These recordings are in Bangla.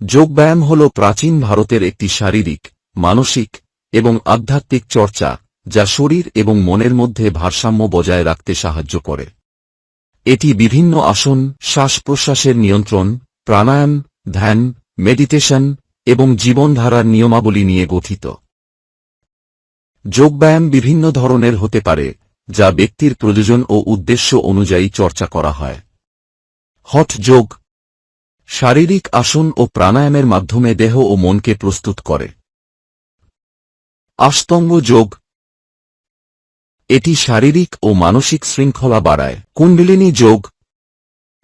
যোগব্যায়াম হল প্রাচীন ভারতের একটি শারীরিক, মানসিক এবং আধ্যাত্মিক চর্চা, যা শরীর এবং মনের মধ্যে ভারসাম্য বজায় রাখতে সাহায্য করে। এটি বিভিন্ন আসন শ্বাস প্রশ্বাসের নিয়ন্ত্রণ, প্রাণায়াম, ধ্যান, মেডিটেশন এবং জীবনধারার নিয়মাবলী নিয়ে গঠিত। যোগব্যায়াম বিভিন্ন ধরনের হতে পারে, যা ব্যক্তির প্রয়োজন ও উদ্দেশ্য অনুযায়ী চর্চা করা হয়। হঠ যোগ শারীরিক আসন ও প্রাণায়ামের মাধ্যমে দেহ ও মনকে প্রস্তুত করে। আস্তঙ্গ যোগ। এটি শারীরিক ও মানসিক শৃঙ্খলা বাড়ায়। কুণ্ডলিনী যোগ।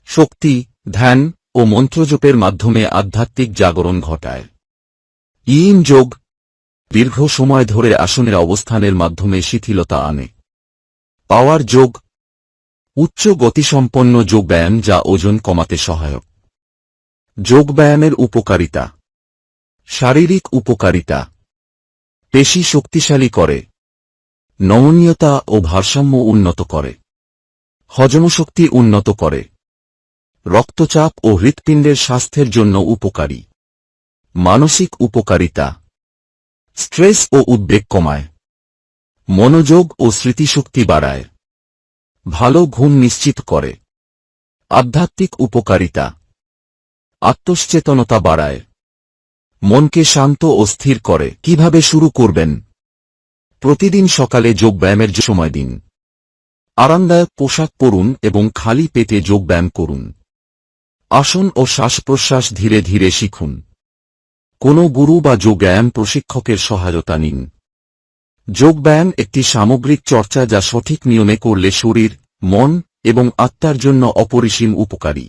শক্তি, ধ্যান ও মন্ত্রজপের মাধ্যমে আধ্যাত্মিক জাগরণ ঘটায়। ইন যোগ। দীর্ঘ সময় ধরে আসনের অবস্থানের মাধ্যমে শিথিলতা আনে। পাওয়ার যোগ। উচ্চ গতিসম্পন্ন যোগব্যায়াম যা ওজন কমাতে সহায়ক। যোগব্যায়ামের উপকারিতা। শারীরিক উপকারিতা। পেশি শক্তিশালী করে। নমনীয়তা ও ভারসাম্য উন্নত করে। হজমশক্তি উন্নত করে। রক্তচাপ ও হৃৎপিণ্ডের স্বাস্থ্যের জন্য উপকারী। মানসিক উপকারিতা। স্ট্রেস ও উদ্বেগ কমায়। মনোযোগ ও স্মৃতিশক্তি বাড়ায়। ভালো ঘুম নিশ্চিত করে। আধ্যাত্মিক উপকারিতা। আত্মসচেতনতা বাড়ায়। মনকে শান্ত ও স্থির করে। কীভাবে শুরু করবেন? প্রতিদিন সকালে যোগব্যায়ামের সময় দিন। আরামদায়ক পোশাক পরুন এবং খালি পেটে যোগব্যায়াম করুন। আসন ও শ্বাস প্রশ্বাস ধীরে ধীরে শিখুন। কোনো গুরু বা যোগব্যায়াম প্রশিক্ষকের সহায়তা নিন। যোগব্যায়াম একটি সামগ্রিক চর্চা যা সঠিক নিয়মে করলে শরীর, মন এবং আত্মার জন্য অপরিসীম উপকারী।